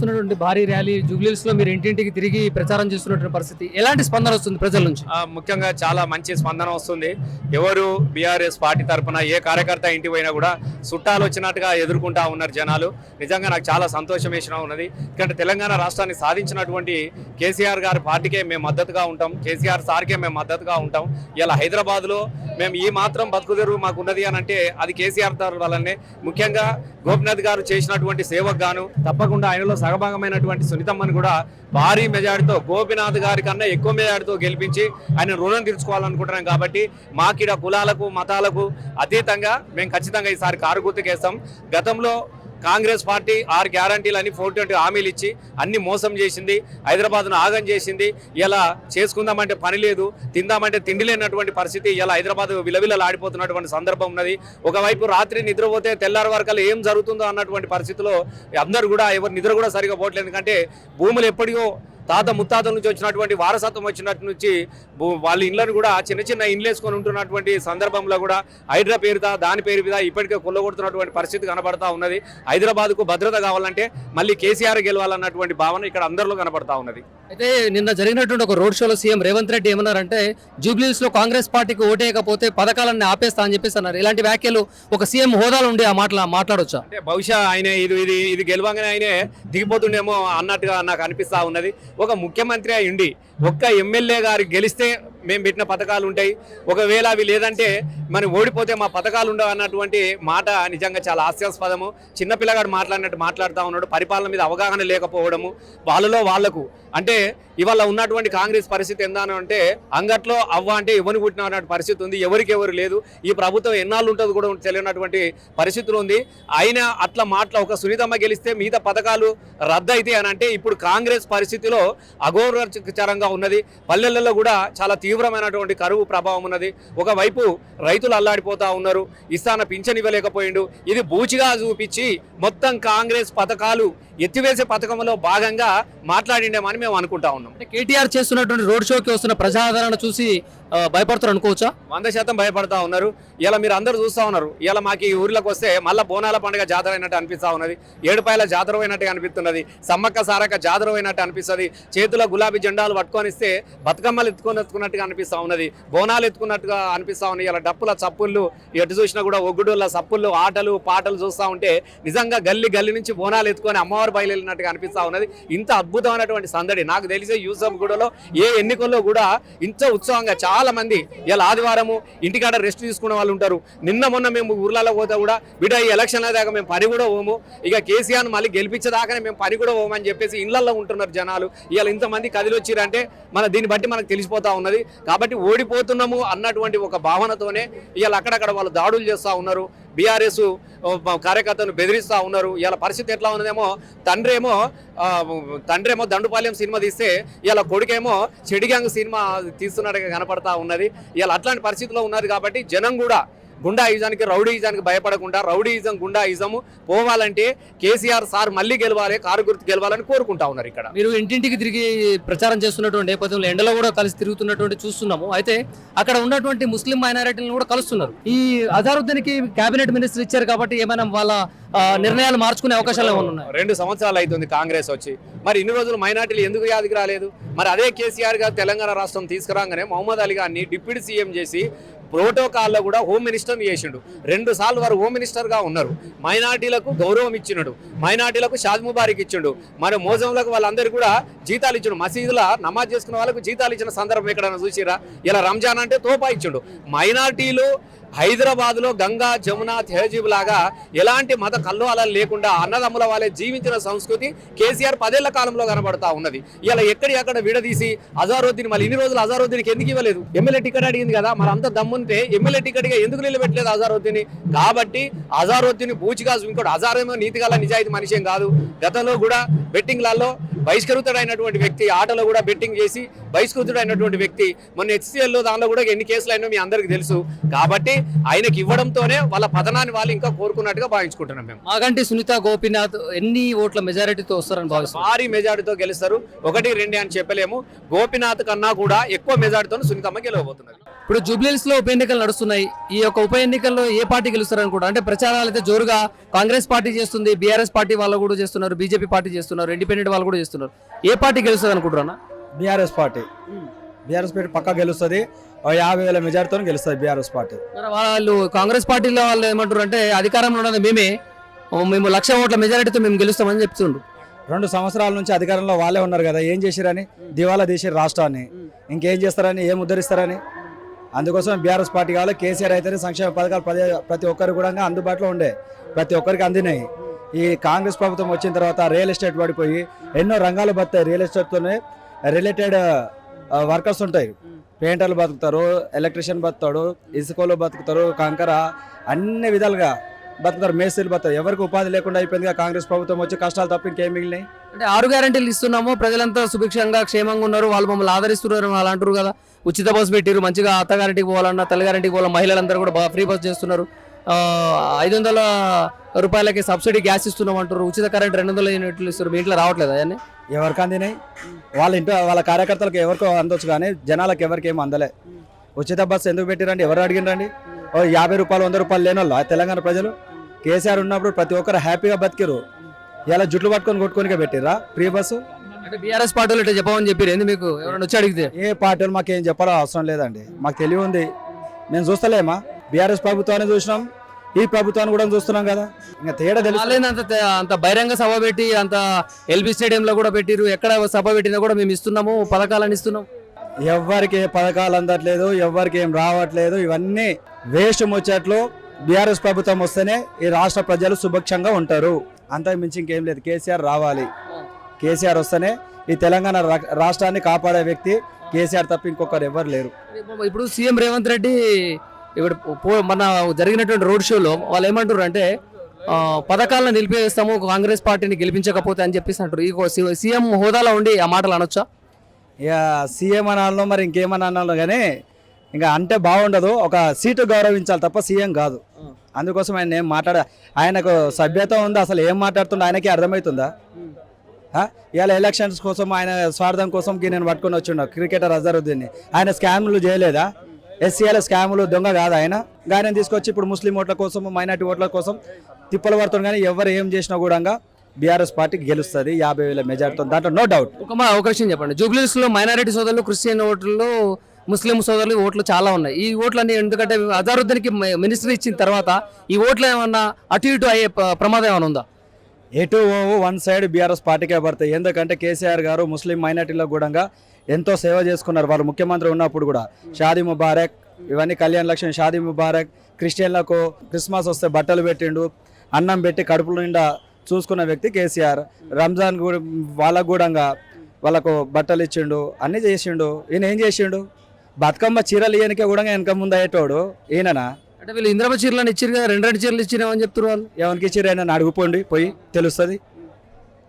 చేస్తున్నటువంటి భారీ ర్యాలీ జూబ్లీస్లో మీరు ఇంటింటికి తిరిగి ప్రచారం చేస్తున్నటువంటి పరిస్థితి. ఎలాంటి స్పందన వస్తుంది ప్రజల నుంచి? ముఖ్యంగా చాలా మంచి స్పందన వస్తుంది. ఎవరు బీఆర్ఎస్ పార్టీ తరపున ఏ కార్యకర్త ఇంటికి పోయినా కూడా చుట్టాలు వచ్చినట్టుగా ఎదుర్కొంటా ఉన్నారు జనాలు. నిజంగా నాకు చాలా సంతోషం వేసిన ఉన్నది. ఎందుకంటే తెలంగాణ రాష్ట్రాన్ని సాధించినటువంటి కేసీఆర్ గారి పార్టీకే మేము మద్దతుగా ఉంటాం. కేసీఆర్ సార్కే మేము మద్దతుగా ఉంటాం. ఇలా హైదరాబాద్లో మేము ఈ మాత్రం బతుకుదెరువు మాకు ఉన్నది అని అంటే అది కేసీఆర్ వల్లనే. ముఖ్యంగా గోపినాథ్ గారు చేసినటువంటి సేవకు గాను తప్పకుండా ఆయనలో సగభాగమైనటువంటి సునీతమ్మను కూడా భారీ మెజార్టీతో గోపినాథ్ గారి కన్నా ఎక్కువ మెజార్టీతో గెలిపించి ఆయన రుణం తీర్చుకోవాలనుకుంటున్నాం కాబట్టి మాకిడ కులాలకు మతాలకు అతీతంగా మేము ఖచ్చితంగా ఈసారి కారు గుర్తుకేస్తాం. గతంలో కాంగ్రెస్ పార్టీ ఆరు గ్యారంటీలని ఫోర్ ట్వంటీ హామీలు ఇచ్చి అన్ని మోసం చేసింది హైదరాబాద్ను ఆగం చేసింది. ఇలా చేసుకుందామంటే పని లేదు తిందామంటే తిండి లేనటువంటి పరిస్థితి ఇలా హైదరాబాద్ విలవిలలాడిపోతున్నటువంటి సందర్భం ఉన్నది. ఒకవైపు రాత్రి నిద్రపోతే తెల్లారి వరకల్లా ఏం జరుగుతుందో అన్నటువంటి పరిస్థితిలో అందరూ కూడా ఎవరు నిద్ర కూడా సరిగా పోవట్లేదు. ఎందుకంటే భూములు ఎప్పటికో తాత ముత్తాతల నుంచి వచ్చినటువంటి వారసత్వం వచ్చినట్టు నుంచి వాళ్ళ ఇళ్ళను కూడా చిన్న చిన్న ఇండ్లు వేసుకొని ఉంటున్నటువంటి సందర్భంలో కూడా హైడ్రా పేరుదా దాని పేరు మీద ఇప్పటికే కొల్లగొడుతున్నటువంటి పరిస్థితి కనబడతా ఉన్నది. హైదరాబాద్కు భద్రత కావాలంటే మళ్ళీ కేసీఆర్ గెలవాలన్నటువంటి భావన ఇక్కడ అందరిలో కనబడతా ఉన్నది. అయితే నిన్న జరిగినటువంటి ఒక రోడ్ షోలో సీఎం రేవంత్ రెడ్డి ఏమన్నారంటే జూబ్లీస్లో కాంగ్రెస్ పార్టీకి ఓటేయకపోతే పథకాలన్నీ ఆపేస్తా అని చెప్పేసి అన్నారు. ఇలాంటి వ్యాఖ్యలు ఒక సీఎం హోదాలో ఉండి ఆ మాటలు మాట్లాడొచ్చా? అంటే బహుశా ఆయన ఇది ఇది ఇది గెలవంగానే ఆయనే దిగిపోతుండేమో అన్నట్టుగా నాకు అనిపిస్తా ఉన్నది. ఒక ముఖ్యమంత్రి అయి ఉండి ఒక్క ఎమ్మెల్యే గారు గెలిస్తే మేము పెట్టిన పథకాలు ఉంటాయి. ఒకవేళ అవి లేదంటే మనం ఓడిపోతే మా పథకాలు ఉండవు అన్నటువంటి మాట నిజంగా చాలా హాస్యాస్పదము. చిన్నపిల్లగాడు మాట్లాడినట్టు మాట్లాడుతూ ఉన్నాడు. పరిపాలన మీద అవగాహన లేకపోవడము వాళ్ళలో వాళ్ళకు అంటే ఇవాళ ఉన్నటువంటి కాంగ్రెస్ పరిస్థితి ఎందాను అంటే అంగట్లో అవ్వ అంటే ఎవరిని పుట్టిన పరిస్థితి ఉంది. ఎవరికి ఎవరు లేదు. ఈ ప్రభుత్వం ఎన్నాళ్ళు ఉంటుందో కూడా తెలియనటువంటి పరిస్థితులు ఉంది. అయినా అట్లా మాటల ఒక సునీతమ్మ గెలిస్తే మిగతా పథకాలు రద్దు అయితే అని అంటే ఇప్పుడు కాంగ్రెస్ పరిస్థితిలో అఘోరచరంగా ఉన్నది. పల్లెలలో కూడా చాలా తీవ్రమైనటువంటి కరువు ప్రభావం ఉన్నది. ఒకవైపు రైతులు అల్లాడిపోతా ఉన్నారు. ఇస్తాన పింఛన్ ఇవ్వలేకపోయిండు. ఇది బూచిగా చూపించి మొత్తం కాంగ్రెస్ పథకాలు ఎత్తివేసే పథకంలో భాగంగా మాట్లాడిండేమని మేము అనుకుంటా ఉన్నాం. కేటీఆర్ చేస్తున్నటువంటి రోడ్ షోకి వస్తున్న ప్రజాదరణ చూసి భయపడతారు అనుకోవచ్చా? వంద శాతం భయపడతా ఉన్నారు. ఇలా మీరు అందరూ చూస్తూ ఉన్నారు. ఇలా మాకు ఈ ఊర్లోకి వస్తే మళ్ళీ బోనాల పండుగ జాతర అయినట్టు అనిపిస్తూ ఉన్నది. ఏడుపాయల జాతర అయినట్టు అనిపిస్తున్నది. సమ్మక్క సారక్క జాతర అయినట్టు అనిపిస్తుంది. చేతిలో గులాబీ జెండాలు పట్టుకొని ఇస్తే బతుకమ్మలు ఎత్తుకొని ఎత్తుకున్నట్టుగా అనిపిస్తూ ఉన్నది. బోనాలు ఎత్తుకున్నట్టుగా అనిపిస్తూ ఉన్నాయి ఇలా డప్పుల చప్పుళ్ళు ఎటు చూసినా కూడా ఒగ్గుడుల సప్పుళ్ళు ఆటలు పాటలు చూస్తూ ఉంటే నిజంగా గల్లి గల్లి నుంచి బోనాలు ఎత్తుకొని అమ్మవారు బయలుదేరినట్టుగా అనిపిస్తూ ఉన్నది. ఇంత అద్భుతమైనటువంటి సందడి. నాకు తెలిసే యూసఫ్ గూడలో ఏ ఎన్నికల్లో కూడా ఇంత ఉత్సవంగా చాలా మంది ఇలా ఆదివారము ఇంటికాడ రెస్ట్ తీసుకునే వాళ్ళు ఉంటారు. నిన్న మొన్న మేము ఊర్లలో పోతే కూడా బిడ్డ ఈ ఎలక్షన్ల దాకా మేము పని కూడా పోము. ఇక కేసీఆర్ మళ్ళీ గెలిపించేదాకానే మేము పని కూడా పోమని చెప్పేసి ఇళ్ళలో ఉంటున్నారు జనాలు. ఇలా ఇంతమంది కదిలి వచ్చిరంటే మన దీన్ని బట్టి మనకు తెలిసిపోతా ఉన్నది. కాబట్టి ఓడిపోతున్నాము అన్నటువంటి ఒక భావనతోనే ఇవాళ అక్కడక్కడ వాళ్ళు దాడులు చేస్తూ ఉన్నారు. బీఆర్ఎస్ కార్యకర్తను బెదిరిస్తూ ఉన్నారు. ఇలా పరిస్థితి ఎట్లా ఉన్నదేమో తండ్రేమో తండ్రేమో దండుపాలెం సినిమా తీస్తే ఇలా కొడుకేమో చెడిగ్యాంగ్ సినిమా తీస్తున్నట్టుగా కనపడతా ఉన్నది. ఇలా అట్లాంటి పరిస్థితిలో ఉన్నది కాబట్టి జనం కూడా గుండాయిజానికి రౌడీయిజానికి భయపడకుండా రౌడీయిజం గుండాయిజం పోవాలంటే కేసీఆర్ సార్ మళ్ళీ గెలవాలి కారు గుర్తు గెలవాలని కోరుకుంటా ఉన్నారు ఇక్కడ. మీరు ఇంటింటికి తిరిగి ప్రచారం చేస్తున్నటువంటి నేపథ్యంలో ఎండలో కూడా కలిసి తిరుగుతున్నటువంటి చూస్తున్నాము. అయితే అక్కడ ఉన్నటువంటి ముస్లిం మైనారిటీలను కూడా కలుస్తున్నారు. ఈ అజారుద్దీన్కి కేబినెట్ మినిస్టర్ ఇచ్చారు కాబట్టి ఏమైనా వాళ్ళ నిర్ణయాలు మార్చుకునే అవకాశాలు ఏమైనా ఉన్నాయి? రెండు సంవత్సరాలు అవుతుంది కాంగ్రెస్ వచ్చి. మరి ఇన్ని రోజులు మైనార్టీలు ఎందుకు యాదికి రాలేదు? మరి అదే కేసీఆర్ గారు తెలంగాణ రాష్ట్రం తీసుకురాగానే మహమ్మద్ అలీ గారిని డిప్యూటీ సీఎం చేసి ప్రోటోకాల్లో కూడా హోమ్ మినిస్టర్ చేసిండు. రెండు సార్లు వారు హోమ్ మినిస్టర్గా ఉన్నారు. మైనార్టీలకు గౌరవం ఇచ్చినాడు మైనార్టీలకు షాద్ ముబారక్ ఇచ్చిండు. మరి మోజంలకు వాళ్ళందరూ కూడా జీతాలు ఇచ్చిండు. మసీదుల నమాజ్ చేసుకున్న వాళ్ళకు జీతాలు ఇచ్చిన సందర్భం ఎక్కడైనా చూసిరా ఇలా రంజాన్ అంటే తోపా ఇచ్చిండు. మైనార్టీలు హైదరాబాద్లో గంగా జమున తెహజీబ్ లాగా ఎలాంటి మత కల్లోలాలు లేకుండా అన్నదమ్ముల వాళ్ళే జీవించిన సంస్కృతి కేసీఆర్ పదేళ్ళ కాలంలో కనబడతా ఉన్నది. ఇలా ఎక్కడి ఎక్కడ విడదీసి అజారుద్దీన్ మళ్ళీ ఇన్ని రోజులు అజారుద్దీన్కి ఎందుకు ఇవ్వలేదు? ఎమ్మెల్యే టికెట్ అడిగింది కదా మరి అంత దమ్ముంటే ఎమ్మెల్యే టికెట్గా ఎందుకు నిలబెట్టలేదు అజారుద్దీన్ కాబట్టి అజారుద్దీన్ బూచిగా ఇంకోటి అజారేమో నీతిగల నిజాయితీ మనిషేం కాదు. గతంలో కూడా బెట్టింగ్లలో బహిష్కృతుడైనటువంటి వ్యక్తి ఆటలో కూడా బెట్టింగ్ చేసి బహిష్కృతుడైనటువంటి వ్యక్తి. మొన్న హెచ్సిఎల్లో దానిలో కూడా ఎన్ని కేసులు అయినా మీ అందరికి తెలుసు. కాబట్టి ఆయనకి ఇవ్వడంతోనే వాళ్ళ పతనాన్ని వాళ్ళు ఇంకా కోరుకున్నట్టుగా భావించుకుంటున్నాం మేము. మాగంటి సునీత గోపీనాథ్ ఎన్ని ఓట్ల మెజారిటీతో వస్తారని భావిస్తున్నారు భారీ మెజార్టీతో గెలుస్తారు. ఒకటి రెండు అని చెప్పలేము. గోపినాథ్ కన్నా కూడా ఎక్కువ మెజార్టీతో సునీతమ్మ గెలవబోతున్నది. ఇప్పుడు జూబ్లీహిల్స్లో ఉప ఎన్నికలు నడుస్తున్నాయి. ఈ యొక్క ఉప ఎన్నికల్లో ఏ పార్టీ గెలుస్తారని కూడా అంటే ప్రచారాలు అయితే జోరుగా కాంగ్రెస్ పార్టీ చేస్తుంది బీఆర్ఎస్ పార్టీ వాళ్ళు కూడా చేస్తున్నారు బీజేపీ పార్టీ చేస్తున్నారు ఇండిపెండెంట్ వాళ్ళు కూడా చేస్తున్నారు. ఏ పార్టీ గెలుస్తుంది అనుకుంటున్నా బీఆర్ఎస్ పార్టీ. బీఆర్ఎస్ పార్టీ పక్కా గెలుస్తుంది. యాభై వేల మెజార్టీతో గెలుస్తుంది బీఆర్ఎస్ పార్టీ. వాళ్ళు కాంగ్రెస్ పార్టీలో వాళ్ళు ఏమంటారు అంటే అధికారంలో ఉన్నది మేమే. మేము లక్ష ఓట్ల మెజారిటీతో మేము గెలుస్తామని చెప్తుండ్రు. రెండు సంవత్సరాల నుంచి అధికారంలో వాళ్ళే ఉన్నారు కదా ఏం చేసిరని? దివాలా తీసి రాష్ట్రాన్ని. ఇంకేం చేస్తారని? ఏం ఉద్ధరిస్తారని? అందుకోసం బీఆర్ఎస్ పార్టీ కావాలి. కేసీఆర్ అయితేనే సంక్షేమ పథకాలు ప్రతి ప్రతి ఒక్కరికి కూడా అందుబాటులో ఉండే ప్రతి ఒక్కరికి అందినాయి. ఈ కాంగ్రెస్ ప్రభుత్వం వచ్చిన తర్వాత రియల్ ఎస్టేట్ పడిపోయి ఎన్నో రంగాలు బతాయి రియల్ ఎస్టేట్తోనే రిలేటెడ్ వర్కర్స్ ఉంటాయి. పెయింటర్లు బతుకుతారు ఎలక్ట్రీషియన్ బతుకుతాడు ఇసుకలు బతుకుతారు కంకర అన్ని విధాలుగా బతుకుతారు మేస్త్రీలు బతుకుతారు. ఎవరికి ఉపాధి లేకుండా అయిపోయిందిగా కాంగ్రెస్ ప్రభుత్వం వచ్చి కష్టాలు తప్ప ఇంకేం మిగిలినాయి? అంటే ఆరు గ్యారంటీలు ఇస్తున్నాము. ప్రజలంతా సుభిక్షంగా క్షేమంగా ఉన్నారు. వాళ్ళు మమ్మల్ని ఆదరిస్తున్నారు అని వాళ్ళు అంటారు కదా. ఉచిత బస్సు పెట్టారు మంచిగా అత్తగారింటికి పోవాలన్నా తల్లిగారింటికి పోవాలన్నా మహిళలందరూ కూడా బాగా ఫ్రీ బస్ చేస్తున్నారు. ఐదు వందల రూపాయలకి సబ్సిడీ గ్యాస్ ఇస్తున్నాం అంటారు ఉచిత కరెంట్ రెండు వందల యూనిట్లు ఇస్తారు మీ ఇంట్లో రావట్లేదు అవన్నీ ఎవరికి అందినాయి. వాళ్ళ ఇంట్లో వాళ్ళ కార్యకర్తలకు ఎవరికో అందొచ్చు కానీ జనాలకు ఎవరికి ఏం అందలే. ఉచిత బస్సు ఎందుకు పెట్టిరండి? ఎవరు అడిగిరండి ఓ యాభై రూపాయలు వంద రూపాయలు లేని వాళ్ళు తెలంగాణ ప్రజలు? కేసీఆర్ ఉన్నప్పుడు ప్రతి ఒక్కరు హ్యాపీగా బతికిరు ఇలా జుట్లు పట్టుకొని కొట్టుకొని పెట్టిర్రా? Free bus? అంటే బీఆర్ఎస్ పార్టీలు ఇట్లా చెప్పమని చెప్పారు ఏంది మీకు? ఎవరైనా వచ్చి అడిగితే. ఏ పార్టీలు మాకు ఏం చెప్పాలో అవసరం లేదండి. మాకు తెలివి ఉంది. మేము చూస్తలేమా? బీఆర్ఎస్ ప్రభుత్వాన్ని చూసినాం. ఈ ప్రభుత్వాన్ని కూడా చూస్తున్నాం కదా. ఇంకా తేడా వాళ్ళేంది అంత అంత బహిరంగ సభ పెట్టి అంత ఎల్బీ స్టేడియంలో కూడా పెట్టిరు ఎక్కడ సభ పెట్టినా కూడా మేము ఇస్తున్నాము పథకాలను ఇస్తున్నాం ఎవరికి ఏ పథకాలు అందట్లేదు ఎవరికి ఏం రావట్లేదు. ఇవన్నీ వేస్ట్ ముచ్చట్లు బీఆర్ఎస్ ప్రభుత్వం వస్తేనే ఈ రాష్ట్ర ప్రజలు సుభిక్షంగా ఉంటారు. అంతకు మించి ఇంకేం లేదు. కేసీఆర్ రావాలి. కేసీఆర్ వస్తేనే ఈ తెలంగాణ రాష్ట్రాన్ని కాపాడే వ్యక్తి కేసీఆర్ తప్ప ఇంకొకరు ఎవరు లేరు. ఇప్పుడు సీఎం రేవంత్ రెడ్డి ఇప్పుడు పో- మన జరిగినటువంటి రోడ్ షోలో వాళ్ళు ఏమంటారు అంటే పథకాలను నిలిపివేస్తాము కాంగ్రెస్ పార్టీని గెలిపించకపోతే అని చెప్పేసి అంటారు ఈ సి- సీఎం హోదాలో ఉండి ఆ మాటలు అనొచ్చా? ఇక సీఎం అనాలో మరి ఇంకేమని అనాలో కానీ ఇంకా అంటే బాగుండదు. ఒక సీటు గౌరవించాలి తప్ప సీఎం కాదు. అందుకోసం ఆయన ఏం మాట్లాడ ఆయనకు సభ్యత ఉందా? అసలు ఏం మాట్లాడుతుందో ఆయనకి అర్థమవుతుందా? ఇవాళ ఎలక్షన్స్ కోసం ఆయన స్వార్థం కోసం నేను పట్టుకొని వచ్చిండు క్రికెటర్ అజరుద్దీన్ని. ఆయన స్కామ్లు చేయలేదా? ఎస్సీఎల్ స్కాములు దొంగ కాదు ఆయన. గాయని తీసుకొచ్చి ఇప్పుడు ముస్లిం ఓట్ల కోసం మైనార్టీ ఓట్ల కోసం తిప్పలు పడుతుంది కానీ ఎవరు ఏం చేసినా కూడా బీఆర్ఎస్ పార్టీ గెలుస్తుంది. యాభై వేల మెజార్టీతో దాంట్లో నో డౌట్ ఒక ఒక విషయం చెప్పండి. జూబ్లీస్లో మైనారిటీ సోదరులు క్రిస్టియన్ ఓట్లు ముస్లిం సోదరులు ఓట్లు చాలా ఉన్నాయి. ఈ ఓట్లన్నీ ఎందుకంటే అజారుద్దీన్కి మినిస్టర్ ఇచ్చిన తర్వాత ఈ ఓట్లు ఏమన్నా అటు ఇటు అయ్యే ప్రమాదం ఏమైనా ఉందా? ఎటు ఓ వన్ సైడ్ బీఆర్ఎస్ పార్టీకే పడతాయి ఎందుకంటే కేసీఆర్ గారు ముస్లిం మైనార్టీలో కూడా ఎంతో సేవ చేసుకున్నారు. వాళ్ళు ముఖ్యమంత్రి ఉన్నప్పుడు కూడా షాదీ ముబారక్ ఇవన్నీ కళ్యాణ్ లక్ష్మి షాదీ ముబారక్ క్రిస్టియన్లకు క్రిస్మస్ వస్తే బట్టలు పెట్టిండు అన్నం పెట్టి కడుపుల నిండా చూసుకున్న వ్యక్తి కేసీఆర్. రంజాన్ వాళ్ళకు కూడా వాళ్ళకు బట్టలు ఇచ్చిండు అన్నీ చేసిండు. ఈయన ఏం చేసిండు? బతుకమ్మ చీరలు ఈయనకే కూడా వెనక ముందు అయ్యేటోడు ఈయననా? అంటే వీళ్ళు ఇంద్రమ చీరలను ఇచ్చారు కదా రెండు రెండు చీరలు ఇచ్చినామని చెప్తున్నారు వాళ్ళు. ఎవరికి ఇచ్చిర్రు అయినా అడుగుపోండి పోయి తెలుస్తుంది.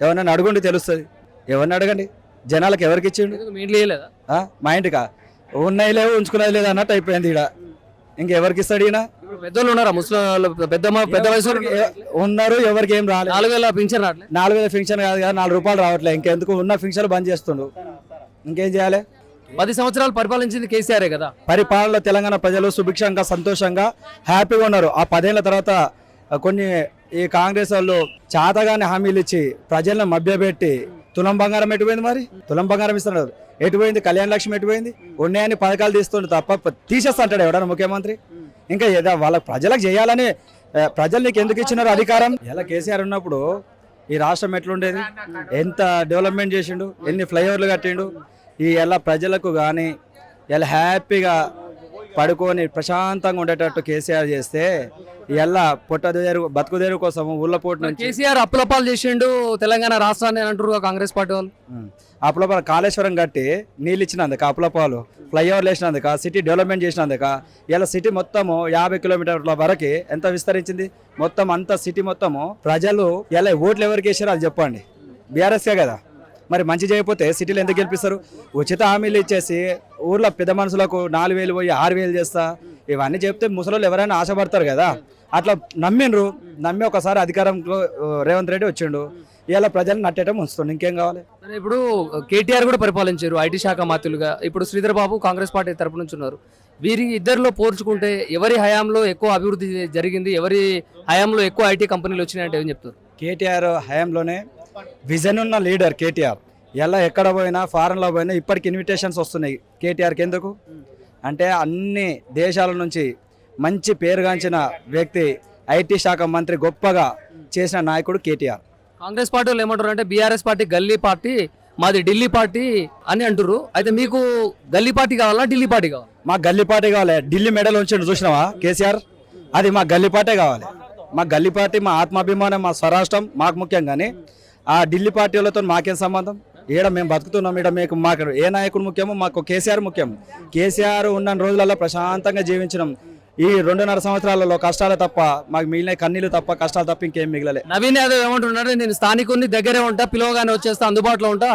ఎవరినైనా అడుగుండి తెలుస్తుంది. ఎవరిని అడగండి? జనాలకు ఎవరికి ఇచ్చిండు? ఎందుకు మీ ఇంట్లో ఆ? మా ఇంటికా? ఉన్నాయి లేవు ఉంచుకునేది లేదు అన్నట్టు అయిపోయింది ఈడ. ఇంకెవరికి ఇస్తాడు ఈయన? పెద్దోళ్ళు ఉన్నారా? ముస్లిం వాళ్ళు పెద్ద పెద్ద వయసు ఉన్నారు ఎవరికి ఏం రాలేదు. నాలుగు వేల పింఛన్ రావట్లే. నాలుగు వేల ఫంక్షన్ కాదు కదా నాలుగు రూపాయలు రావట్లేదు ఇంకెందుకు? ఉన్న ఫంక్షన్ బంద్ చేస్తుండు. ఇంకేం చేయాలి? పది సంవత్సరాలు పరిపాలించింది కేసీఆర్ కదా. పరిపాలనలో తెలంగాణ ప్రజలు సుభిక్షంగా సంతోషంగా హ్యాపీగా ఉన్నారు. ఆ పదేళ్ళ తర్వాత కొన్ని ఈ కాంగ్రెస్ వాళ్ళు చాతగానే హామీలు ఇచ్చి ప్రజలను మభ్యపెట్టి తులం బంగారం ఎటుపోయింది మరి? తులం బంగారం ఇస్తున్నారు. ఎటుపోయింది కళ్యాణ లక్ష్మి ఎటుపోయింది ఉన్నాయని పథకాలు తీస్తుండే తప్ప ప- తీసేస్తా ఎవడన్నా ముఖ్యమంత్రి? ఇంకా ఏదో వాళ్ళ ప్రజలకు చేయాలని ప్రజలు నీకు ఎందుకు ఇచ్చినారు అధికారం? ఎలా కేసీఆర్ ఉన్నప్పుడు ఈ రాష్ట్రం ఎట్లుండేది? ఎంత డెవలప్మెంట్ చేసిండు? ఎన్ని ఫ్లైఓవర్లు కట్టిండు? ఈ ఎలా ప్రజలకు కానీ ఇలా హ్యాపీగా పడుకొని ప్రశాంతంగా ఉండేటట్టు కేసీఆర్ చేస్తే ఎలా పొట్టదేరు బతుకుదేరు కోసం ఊళ్ళపోటు నుంచి కేసీఆర్ అప్పులపాలు చేసిండు తెలంగాణ రాష్ట్రాన్ని అంటారు కాంగ్రెస్ పార్టీ వాళ్ళు. అప్పులపాలు కాళేశ్వరం కట్టి నీళ్ళు ఇచ్చినందుక అప్పులపాలు ఫ్లైఓవర్లు వేసినందుక సిటీ డెవలప్మెంట్ చేసినందుక ఇలా సిటీ మొత్తము యాభై కిలోమీటర్ల వరకు ఎంత విస్తరించింది? మొత్తం అంత సిటీ మొత్తము ప్రజలు ఇలా ఓట్లు ఎవరికి వేసారో అది చెప్పండి. బీఆర్ఎస్కే కదా? మరి మంచి చేయకపోతే సిటీలో ఎందుకు గెలిపిస్తారు? ఉచిత హామీలు ఇచ్చేసి ఊర్లో పెద్ద మనుషులకు నాలుగు వేలు పోయి ఆరు వేలు చేస్తా ఇవన్నీ చెప్తే ముసలోళ్ళు ఎవరైనా ఆశపడతారు కదా. అట్లా నమ్మిండ్రు నమ్మి ఒకసారి అధికారంలో రేవంత్ రెడ్డి వచ్చిండు. ఇలా ప్రజలను నట్టేయటం ఉంచుతుండు ఇంకేం కావాలి? ఇప్పుడు కేటీఆర్ కూడా పరిపాలించారు ఐటీ శాఖ మాత్రులుగా. ఇప్పుడు శ్రీధర్ బాబు కాంగ్రెస్ పార్టీ తరపు నుంచి ఉన్నారు. వీరి ఇద్దరిలో పోల్చుకుంటే ఎవరి హయాంలో ఎక్కువ అభివృద్ధి జరిగింది ఎవరి హయాంలో ఎక్కువ ఐటీ కంపెనీలు వచ్చినాయంటే ఏం చెప్తారు? కేటీఆర్ హయాంలోనే విజన్ ఉన్న లీడర్ కేటీఆర్. ఎలా ఎక్కడ పోయినా ఫారెన్లో పోయినా ఇప్పటికి ఇన్విటేషన్స్ వస్తున్నాయి. కేటీఆర్కి ఎందుకు? అంటే అన్ని దేశాల నుంచి మంచి పేరుగాంచిన వ్యక్తి ఐటీ శాఖ మంత్రి గొప్పగా చేసిన నాయకుడు కేటీఆర్. కాంగ్రెస్ పార్టీ వాళ్ళు ఏమంటారు అంటే బీఆర్ఎస్ పార్టీ గల్లీ పార్టీ మాది ఢిల్లీ పార్టీ అని అంటారు అయితే మీకు గల్లీ పార్టీ కావాలా ఢిల్లీ పార్టీ కావాలా? మా గల్లీపాటే కావాలి. ఢిల్లీ మెడల్ ఉంచండి చూసినావా కేసీఆర్? అది మా గల్లీపాటే కావాలి. మా గల్లీపాటి మా ఆత్మాభిమానం మా స్వరాష్ట్రం మాకు ముఖ్యం కానీ ఆ ఢిల్లీ పార్టీ వాళ్ళతో మాకేం సంబంధం? ఈడ మేము బతుకుతున్నాం ఈడ మీకు మాకు ఏ నాయకుడు ముఖ్యమో మాకు కేసీఆర్ ముఖ్యం కేసీఆర్ ఉన్న రోజులలో ప్రశాంతంగా జీవించినాం. ఈ రెండున్నర సంవత్సరాలలో కష్టాలు తప్ప మాకు మిగిలిన కన్నీళ్ళు తప్ప కష్టాలు తప్ప ఇంకేం మిగలలే. నవీన్ యాదవ్ ఏమంటున్నాడు నేను స్థానికుని దగ్గరే ఉంటా పిలవగానే వచ్చేస్తా అందుబాటులో ఉంటా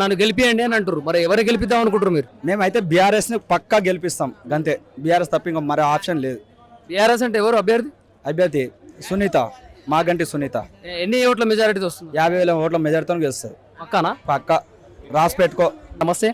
నన్ను గెలిపియండి అని అంటారు మరి ఎవరు గెలిపిద్దాం అనుకుంటారు మీరు? మేమైతే బీఆర్ఎస్ని పక్కా గెలిపిస్తాం గంతే. బీఆర్ఎస్ తప్ప ఇంకా మరో ఆప్షన్ లేదు. బీఆర్ఎస్ అంటే ఎవరు అభ్యర్థి? అభ్యర్థి సునీత. మాగంటి సునీత. ఎన్ని ఓట్ల మెజారిటీ వస్తుంది? యాభై వేల ఓట్ల మెజార్టీతో గెలుస్తుంది. పక్కానా? పక్క. రాసి పెట్టుకో. నమస్తే.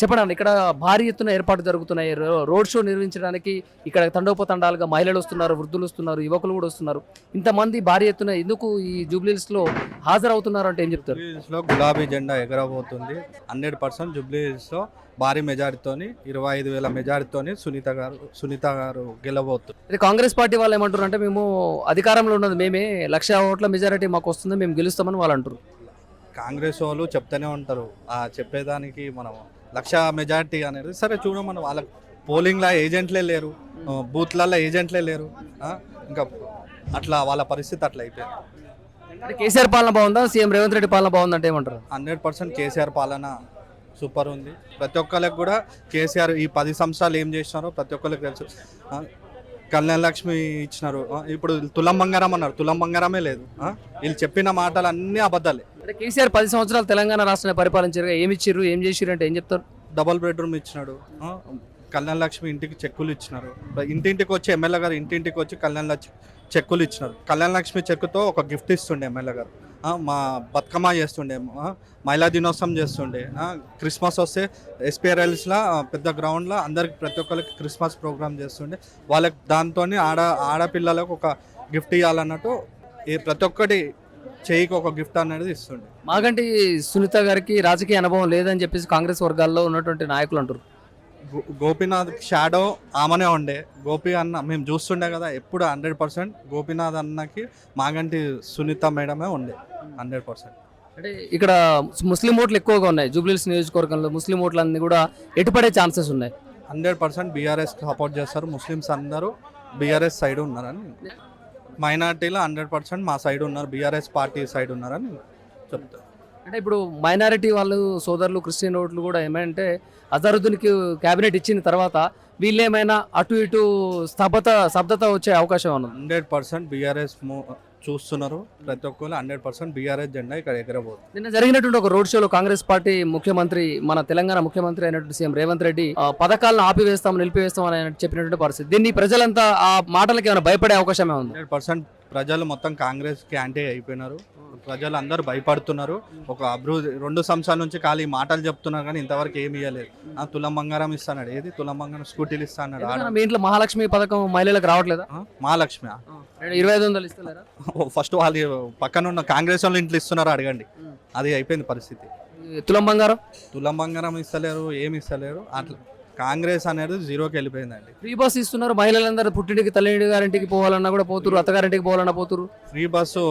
చెప్పండి ఇక్కడ భారీ ఎత్తున ఏర్పాటు జరుగుతున్నాయి. రోడ్ షో నిర్వహించడానికి ఇక్కడ తండోపతండాలుగా మహిళలు వస్తున్నారు వృద్ధులు వస్తున్నారు యువకులు కూడా వస్తున్నారు. ఇంతమంది భారీ ఎత్తున ఎందుకు ఈ జూబ్లీస్లో హాజరవుతున్నారు అంటే ఏం చెప్తారు? లో గులాబీ జెండా ఎగరబోతుంది. హండ్రెడ్ పర్సెంట్ జూబ్లీహిల్స్లో భారీ మెజారిటీతోని ఇరవై ఐదు వేల మెజారిటీతోని సునీత గారు సునీత గారు గెలవబోతుంది ఇది కాంగ్రెస్ పార్టీ వాళ్ళు ఏమంటారు అంటే మేము అధికారంలో ఉన్నది మేమే లక్ష ఓట్ల మెజారిటీ మాకు వస్తుంది మేము గెలుస్తామని వాళ్ళు అంటారు కాంగ్రెస్ వాళ్ళు చెప్తూనే ఉంటారు. ఆ చెప్పేదానికి మనం లక్ష మెజారిటీ అనేది సరే చూడమని వాళ్ళ పోలింగ్లో ఏజెంట్లే లేరు. బూత్లలో ఏజెంట్లే లేరు. ఇంకా అట్లా వాళ్ళ పరిస్థితి అట్లా అయిపోయింది. అంటే కేసీఆర్ పాలన బాగుందా? సీఎం రేవంత్ రెడ్డి పాలన బాగుందా అంటే ఏమంటారు? హండ్రెడ్ పర్సెంట్ కేసీఆర్ పాలన సూపర్ ఉంది. ప్రతి ఒక్కరికి కూడా కేసీఆర్ ఈ పది సంవత్సరాలు ఏం చేసినారో ప్రతి ఒక్కరికి తెలుసు. కళ్యాణ్ లక్ష్మి ఇచ్చినారు. ఇప్పుడు తులం బంగారం అన్నారు. తులం బంగారమే లేదు. వీళ్ళు చెప్పిన మాటలు అన్నీ అబద్ధాలే. అంటే కేసీఆర్ పది సంవత్సరాలు తెలంగాణ రాష్ట్రాన్ని పరిపాలించారు ఏమి ఇచ్చిర్రు ఏం చేసిర్రు అంటే ఏం చెప్తారు? డబల్ బెడ్రూమ్ ఇచ్చినాడు. కళ్యాణ లక్ష్మి ఇంటికి చెక్కులు ఇచ్చినారు. ఇంటింటికి వచ్చి ఎమ్మెల్యే గారు ఇంటింటికి వచ్చి కళ్యాణ్ లక్ష్మి చెక్కులు ఇచ్చినారు. కళ్యాణ లక్ష్మి చెక్కుతో ఒక గిఫ్ట్ ఇస్తుండే ఎమ్మెల్యే గారు. మా బతుకమ్మ చేస్తుండే మహిళా దినోత్సవం చేస్తుండే. క్రిస్మస్ వస్తే ఎస్పీఆర్ఎల్స్లో పెద్ద గ్రౌండ్లో అందరికి ప్రతి ఒక్కరికి క్రిస్మస్ ప్రోగ్రామ్ చేస్తుండే. వాళ్ళకి దాంతో ఆడ ఆడపిల్లలకు ఒక గిఫ్ట్ ఇవ్వాలన్నట్టు ఈ ప్రతి ఒక్కటి చేయికి ఒక గిఫ్ట్ అనేది ఇస్తుండే. మాగంటి సునీత గారికి రాజకీయ అనుభవం లేదని చెప్పేసి కాంగ్రెస్ వర్గాల్లో ఉన్నటువంటి నాయకులు అంటారు గోపీనాథ్ షాడో ఆమెనే ఉండే. గోపి అన్న మేము చూస్తుండే కదా ఎప్పుడు హండ్రెడ్ పర్సెంట్ గోపీనాథ్ అన్నకి మాగంటి సునీత మేడమే ఉండే హండ్రెడ్ పర్సెంట్ అంటే ఇక్కడ ముస్లిం ఓట్లు ఎక్కువగా ఉన్నాయి జూబ్లీస్ నియోజకవర్గంలో ముస్లిం ఓట్లు అన్ని కూడా ఎటుపడే ఛాన్సెస్ ఉన్నాయి? హండ్రెడ్ పర్సెంట్ బీఆర్ఎస్ సపోర్ట్ చేస్తారు ముస్లిమ్స్ అందరూ బీఆర్ఎస్ సైడ్ ఉన్నారని. మైనార్టీలో హండ్రెడ్ పర్సెంట్ మా సైడ్ ఉన్నారు బీఆర్ఎస్ పార్టీ సైడ్ ఉన్నారని చెప్తారు అంటే ఇప్పుడు మైనారిటీ వాళ్ళు సోదరులు క్రిస్టియన్ ఓట్లు కూడా ఏమంటే అజరుద్దీన్కి క్యాబినెట్ ఇచ్చిన తర్వాత వీళ్ళు ఏమైనా అటు ఇటు స్తబ్దత స్తబ్దత వచ్చే అవకాశం ఉన్నది హండ్రెడ్ పర్సెంట్ బీఆర్ఎస్ చూస్తున్నారు. ప్రతి ఒక్కరు హండ్రెడ్ పర్సెంట్ బీఆర్ఎస్ జెండా ఇక్కడ ఎగరబోతుంది నిన్న జరిగినటువంటి ఒక రోడ్ షోలో కాంగ్రెస్ పార్టీ ముఖ్యమంత్రి మన తెలంగాణ ముఖ్యమంత్రి అయినటువంటి సీఎం రేవంత్ రెడ్డి పథకాలను ఆపివేస్తాం నిలిపివేస్తాం అని చెప్పినటువంటి పరిస్థితి. దీన్ని ప్రజలంతా ఆ మాటలకి ఏమైనా భయపడే అవకాశమే ఉంది? హండ్రెడ్ పర్సెంట్ ప్రజలు మొత్తం కాంగ్రెస్కి యాంటీ అయిపోయినారు. ప్రజలు అందరూ భయపడుతున్నారు. ఒక అభివృద్ధి రెండు సంవత్సరాల నుంచి ఖాళీ మాటలు చెప్తున్నారు కానీ ఇంతవరకు ఏమి ఇవ్వలేదు ఆ, తులం బంగారం ఇస్తాడు ఏది? తులం బంగారం స్కూటీలు ఇస్తాడు మీ ఇంట్లో మహాలక్ష్మి పథకం మహిళలకు రావట్లేదా? మహాలక్ష్మి ఇరవై ఐదు వందలు ఇస్తలేరా? ఫస్ట్ వాళ్ళు పక్కన ఉన్న కాంగ్రెస్ వాళ్ళు ఇంట్లో ఇస్తున్నారు అడగండి. అది అయిపోయింది పరిస్థితి. తులం బంగారం? తులం బంగారం ఇస్తలేరు ఏమి ఇస్తలేరు. అట్లా కాంగ్రెస్ అనేది జీరోకి వెళ్ళిపోయిందండి. ఫ్రీ బస్ ఇస్తున్నారు మహిళలందరూ పుట్టింటికి తల్లింటి గారింటికి పోవాలన్నా కూడా పోతురు అత్తగారింటికి పోవాలన్నా పోతురు ఫ్రీ బస్సు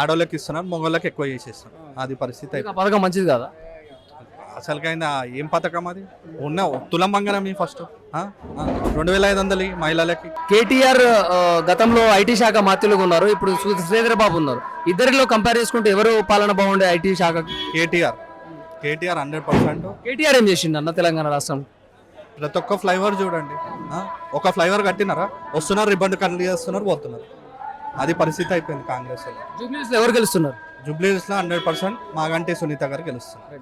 ఆడోళ్ళకి ఇస్తున్నారు మగవాళ్ళకి ఎక్కువ చేసేస్తున్నారు. అది పరిస్థితి పథకం మంచిది కదా? అసలుకైనా ఏం పథకం అది? ఉన్న తులం బంగారం ఫస్ట్ రెండు వేల ఐదు వందలు మహిళలకి. కేటీఆర్ గతంలో ఐటీ శాఖ మాత్రులుగా ఉన్నారు. ఇప్పుడు శ్రీ- శ్రీధర్ బాబు ఉన్నారు. ఇద్దరిలో కంపేర్ చేసుకుంటే ఎవరు పాలన బాగుండే ఐటీ శాఖ? KTR. KTR hundred percent. KTR ఏం చేసిండు అన్న తెలంగాణ రాష్ట్రం? ప్రతి ఒక్క ఫ్లైఓవర్ చూడండి. ఒక ఫ్లైఓవర్ కట్టినారా? వస్తున్నారు రిబ్బన్ కట్లు చేస్తున్నారు పోతున్నారు. అది పరిస్థితి అయిపోయింది కాంగ్రెస్ జూబ్లీస్ ఎవరు గెలుస్తున్నారు? జూబ్లీస్లో హండ్రెడ్ పర్సెంట్ మాగంటి సునీత గారు గెలుస్తున్నారు.